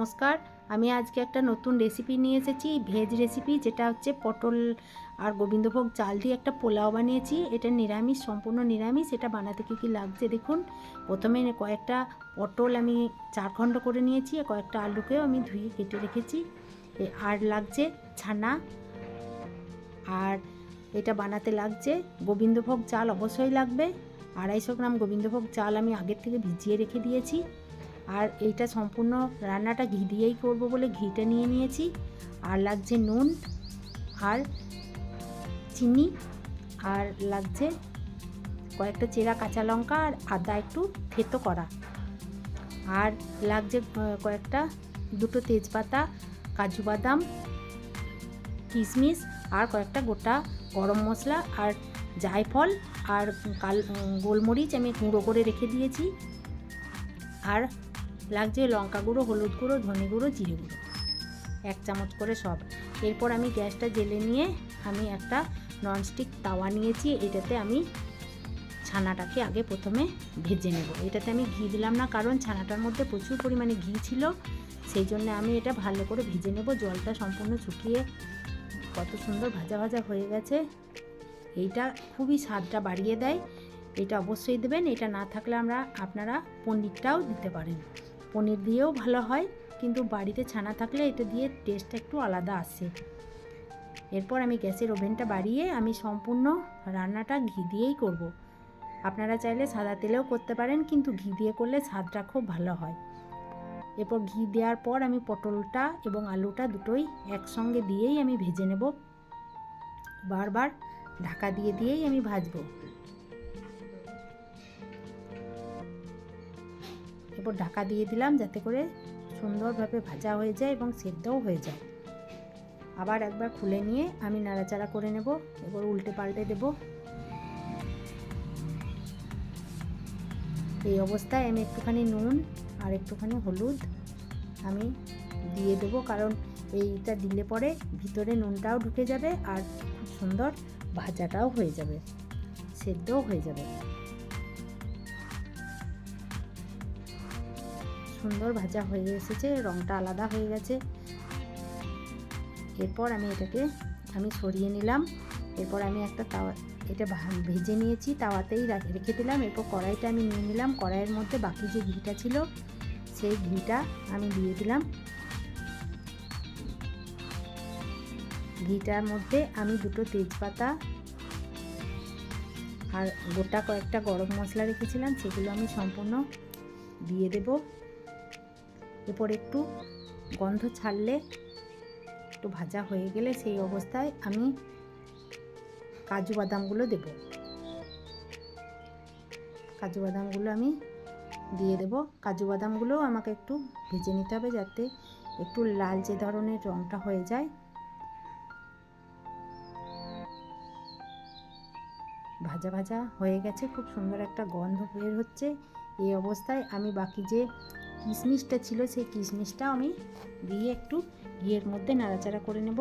নমস্কার। আমি আজকে একটা নতুন রেসিপি নিয়ে এসেছি ভেজ রেসিপি যেটা হচ্ছে পটল আর গোবিন্দভোগ চাল দিয়ে একটা পোলাও বানিয়েছি। এটা নিরামিষ, সম্পূর্ণ নিরামিষ। এটা বানাতে কী কী লাগছে দেখুন। প্রথমে কয়েকটা পটল আমি চার খণ্ড করে নিয়েছি, কয়েকটা আলুকেও আমি ধুয়ে কেটে রেখেছি। আর লাগছে ছানা। আর এটা বানাতে লাগছে গোবিন্দভোগ চাল অবশ্যই লাগবে। আড়াইশো গ্রাম গোবিন্দভোগ চাল আমি আগের থেকে ভিজিয়ে রেখে দিয়েছি। আর এইটা সম্পূর্ণ রান্নাটা ঘি দিয়েই করব বলে ঘিটা নিয়ে নিয়েছি। আর লাগছে নুন, আর চিনি, আর লাগছে কয়েকটা চেরা কাঁচা লঙ্কা আর আদা একটু থেতো করা। আর লাগছে কয়েকটা দুটো তেজপাতা, কাজু বাদাম, কিশমিশ, আর কয়েকটা গোটা গরম মশলা আর জায়ফল আর কাল গোলমরিচ আমি গুঁড়ো করে রেখে দিয়েছি। আর লাগছে লঙ্কা গুঁড়ো, হলুদ গুঁড়ো, ধনে গুঁড়ো, জিরে গুঁড়ো। এক চামচ করে সব। এরপর আমি গ্যাসটা জেলে নিয়ে আমি একটা ননস্টিক তাওয়া নিয়েছি। এটাতে আমি ছানাটাকে আগে প্রথমে ভেজে নেব। এটাতে আমি ঘি দিলাম না, কারণ ছানাটার মধ্যে প্রচুর পরিমাণে ঘি ছিল। সেই জন্য আমি এটা ভালো করে ভেজে নেব। জলটা সম্পূর্ণ শুকিয়ে কত সুন্দর ভাজা ভাজা হয়ে গেছে। এইটা খুবই স্বাদটা বাড়িয়ে দেয়। এটা অবশ্যই দেবেন। এটা না থাকলে আমরা, আপনারা পনিরটাও দিতে পারেন। পনির দিয়েও ভালো হয়, কিন্তু বাড়িতে ছানা থাকলে এটা দিয়ে টেস্টটা একটু আলাদা আসে। এরপর আমি গ্যাসের ওভেনটা বাড়িয়ে আমি সম্পূর্ণ রান্নাটা ঘি দিয়েই করব। আপনারা চাইলে সাদা তেলেও করতে পারেন, কিন্তু ঘি দিয়ে করলে স্বাদটা খুব ভালো হয়। এরপর ঘি দেওয়ার পর আমি পটলটা এবং আলুটা দুটোই একসঙ্গে দিয়েই আমি ভেজে নেব। বারবার ঢাকা দিয়ে দিয়েই আমি ভাজবো। এরপর ঢাকা দিয়ে দিলাম যাতে করে সুন্দরভাবে ভাজা হয়ে যায় এবং সেদ্ধও হয়ে যায়। আবার একবার খুলে নিয়ে আমি নাড়াচাড়া করে নেব, এবার উল্টে পাল্টে দেব। এই অবস্থায় আমি একটুখানি নুন আর একটুখানি হলুদ আমি দিয়ে দেবো, কারণ এইটা দিলে পরে ভিতরে নুনটাও ঢুকে যাবে আর খুব সুন্দর ভাজাটাও হয়ে যাবে, সেদ্ধও হয়ে যাবে। সুন্দর ভাজা হয়ে এসেছে রঙটা আলাদা হয়ে গেছে। এরপর আমি এটাকে, আমি সরিয়ে নিলাম। এরপর আমি একটা তাওয়া, এটা ভেজে নিয়েছি, তাওয়াতেই রেখে দিলাম। এরপর কড়াইটা আমি নিয়ে নিলাম। কড়াইয়ের মধ্যে বাকি যে ঘিটা ছিল, সেই ঘিটা আমি দিয়ে দিলাম। ঘিটার মধ্যে আমি দুটো তেজপাতা আর গোটা কয়েকটা গরম মশলা রেখেছিলাম, সেগুলো আমি সম্পূর্ণ দিয়ে দেবো। এরপর একটু গন্ধ ছাড়লে একটু ভাজা হয়ে গেলে সেই অবস্থায় আমি কাজু বাদামগুলো দেব। কাজু বাদামগুলো আমি দিয়ে দেব। কাজু বাদামগুলো আমাকে একটু ভেজে নিতে হবে যাতে একটু লালচে ধরনের রঙটা হয়ে যায়। ভাজা ভাজা হয়ে গেছে, খুব সুন্দর একটা গন্ধ বের হচ্ছে। এই অবস্থায় আমি বাকি যে কিশমিশটা ছিল, সেই কিশমিশটা আমি দিয়ে একটু ঘিয়ের মধ্যে নাড়াচাড়া করে নেব।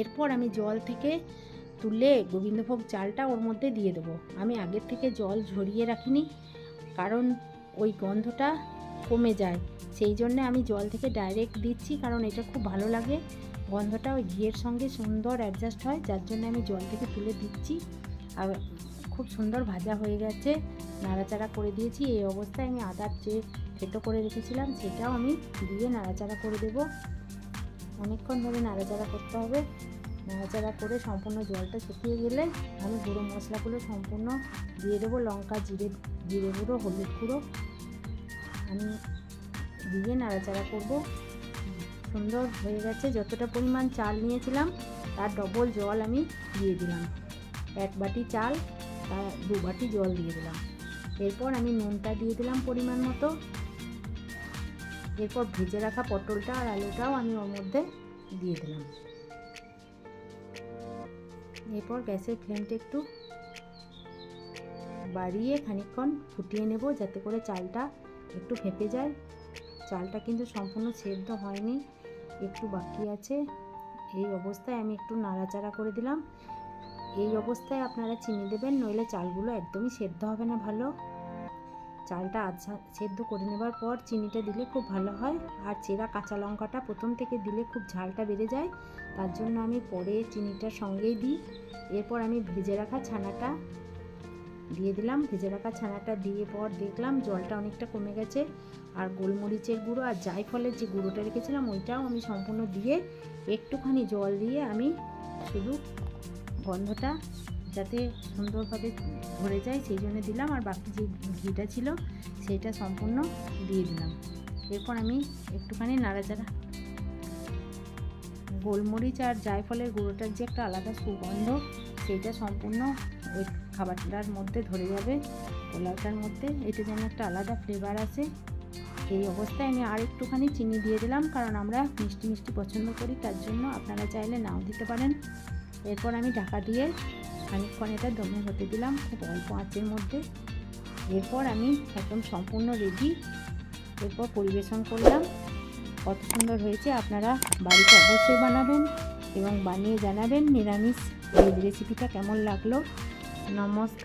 এরপর আমি জল থেকে তুলে গোবিন্দভোগ চালটা ওর মধ্যে দিয়ে দেবো। আমি আগের থেকে জল ঝরিয়ে রাখিনি, কারণ ওই গন্ধটা কমে যায়। সেই জন্যে আমি জল থেকে ডাইরেক্ট দিচ্ছি, কারণ এটা খুব ভালো লাগে। গন্ধটা ওই ঘিয়ের সঙ্গে সুন্দর অ্যাডজাস্ট হয়, যার জন্য আমি জল থেকে তুলে দিচ্ছি। আর খুব সুন্দর ভাজা হয়ে গেছে। নাড়াচাড়া করে দিয়েছি। এই অবস্থায় আমি আদার যে থেতো করে রেখেছিলাম, সেটাও আমি দিয়ে নাড়াচাড়া করে দেব। অনেকক্ষণ ধরে নাড়াচাড়া করতে হবে। নাড়াচাড়া করে সম্পূর্ণ জলটা শুকিয়ে গেলে আমি গুঁড়ো মশলাগুলো সম্পূর্ণ দিয়ে দেবো। লঙ্কা, জিরে জিরে গুঁড়ো, হলুদ গুঁড়ো। আমি দিয়ে নাড়াচাড়া করব। সুন্দর হয়ে গেছে। যতটা পরিমাণ চাল নিয়েছিলাম, তার ডবল জল আমি দিয়ে দিলাম। এক বাটি চাল তার দু বাটি জল দিয়ে দিলাম। এরপর আমি নুনটা দিয়ে দিলাম পরিমাণ মতো। এরপর ভেজে রাখা পটলটা আর আলুটাও আমি ওর মধ্যে দিয়ে দিলাম। এরপর গ্যাসের ফ্লেমটা একটু বাড়িয়ে খানিকক্ষণ ফুটিয়ে নেব যাতে করে চালটা একটু ফেঁপে যায়। চালটা কিন্তু সম্পূর্ণ সেদ্ধ হয়নি, একটু বাকি আছে। এই অবস্থায় আমি একটু নাড়াচাড়া করে দিলাম। এই অবস্থায় আপনারা চিনি দেবেন, নইলে চালগুলো একদমই সেদ্ধ হবে না ভালো। চালটা আধা সেদ্ধ করে নেবার পর চিনিটা দিলে খুব ভালো হয়। আর চেরা কাঁচা লঙ্কাটা প্রথম থেকে দিলে খুব ঝালটা বেড়ে যায়। তার জন্য আমি পরে চিনিটা সঙ্গেই দিই। এরপর আমি ভেজে রাখা ছানাটা দিয়ে দিলাম। ভেজে রাখা ছানাটা দিয়ে পর দেখলাম জলটা অনেকটা কমে গেছে। আর গোলমরিচের গুঁড়ো আর জায়ফলের যে গুঁড়োটা রেখেছিলাম, ওইটাও আমি সম্পূর্ণ দিয়ে একটুখানি জল দিয়ে আমি শুধু গন্ধটা যাতে সুন্দরভাবে ভরে যায়, সেই জন্য দিলাম। আর বাকি যে ঘিটা ছিল সেইটা সম্পূর্ণ দিয়ে দিলাম। এরপর আমি একটুখানি নাড়াচাড়া গোলমরিচ আর জায়ফলের গুঁড়োটার যে একটা আলাদা সুগন্ধ সেইটা সম্পূর্ণ ওই খাবারটার মধ্যে ধরে যাবে, পোলাওটার মধ্যে। এটা যেন একটা আলাদা ফ্লেভার আসে। এই অবস্থায় আমি আর একটুখানি চিনি দিয়ে দিলাম, কারণ আমরা মিষ্টি মিষ্টি পছন্দ করি, তার জন্য আপনারা চাইলে নাও দিতে পারেন। এরপর আমি ঢাকা দিয়ে খানিকক্ষণ এটা দমে হতে দিলাম, খুব অল্প আঁচের মধ্যে। এরপর আমি একদম সম্পূর্ণ রেডি এরপর পরিবেশন করলাম। কত সুন্দর হয়েছে, আপনারা বাড়িতে অবশ্যই বানাবেন এবং বানিয়ে জানাবেন নিরামিষ এই রেসিপিটা কেমন লাগল। নমস্কার।